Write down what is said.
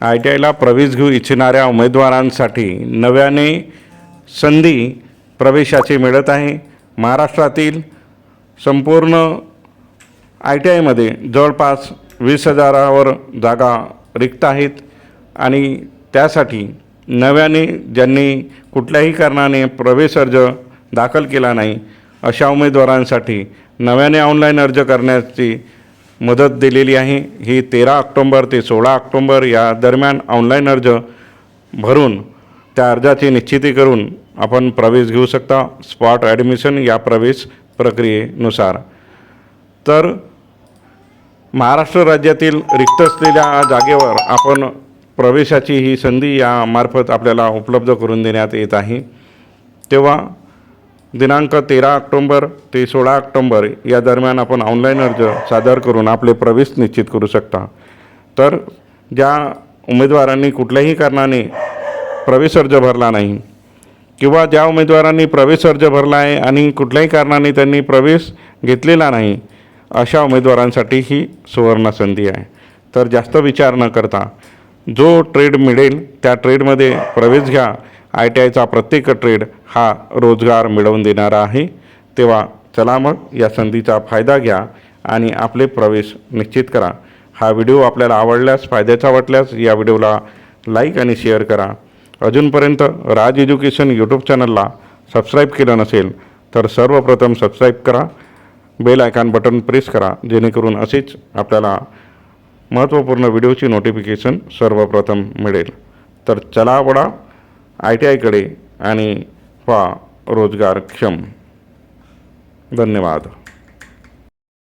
I T आयला प्रवेश घेऊ इच्छिणाऱ्या उमेदवारांसाठी नव्याने संधी प्रवेशाची मिळत आहे. महाराष्ट्रातील संपूर्ण आय टी आयमध्ये जवळपास वीस हजारावर जागा रिक्त आहेत आणि त्यासाठी नव्याने ज्यांनी कुठल्याही कारणाने प्रवेश अर्ज दाखल केला नाही अशा उमेदवारांसाठी नव्याने ऑनलाईन अर्ज करण्याची मदत दिलेली आहे. ही तेरा ऑक्टोंबर ते सोळा ऑक्टोंबर या दरम्यान ऑनलाईन अर्ज भरून त्या अर्जाची निश्चिती करून आपण प्रवेश घेऊ शकता. स्पॉट ॲडमिशन या प्रवेश प्रक्रियेनुसार. तर महाराष्ट्र राज्यातील रिक्त असलेल्या जागेवर आपण प्रवेशाची ही संधी यामार्फत आपल्याला उपलब्ध करून देण्यात येत आहे. तेव्हा दिनांक तेरा ऑक्टोंबर ते सोळा ऑक्टोंबर या दरम्यान आपण ऑनलाईन अर्ज सादर करून आपले प्रवेश निश्चित करू शकता. तर ज्या उमेदवारांनी कुठल्याही कारणाने प्रवेश अर्ज भरला नाही किंवा ज्या उमेदवारांनी प्रवेश अर्ज भरला आहे आणि कुठल्याही कारणाने त्यांनी प्रवेश घेतलेला नाही अशा उमेदवारांसाठी ही सुवर्ण संधी आहे. तर जास्त विचार न करता जो ट्रेड मिळेल त्या ट्रेडमध्ये प्रवेश घ्या. आय टी आयचा प्रत्येक ट्रेड हा रोजगार मिळवून देणारा आहे. तेव्हा चला मग या संधीचा फायदा घ्या आणि आपले प्रवेश निश्चित करा. हा व्हिडिओ आपल्याला आवडल्यास फायद्याचा वाटल्यास या व्हिडिओला लाईक आणि शेअर करा. अजूनपर्यंत राज एज्युकेशन यूट्यूब चॅनलला सबस्क्राईब केलं नसेल तर सर्वप्रथम सबस्क्राईब करा. बेल आयकॉन बटन प्रेस करा जेणेकरून असेच आपल्याला महत्त्वपूर्ण व्हिडिओची नोटिफिकेशन सर्वप्रथम मिळेल. तर चला वडा. आय टी आयकडे आणि व्हा रोजगारक्षम. धन्यवाद.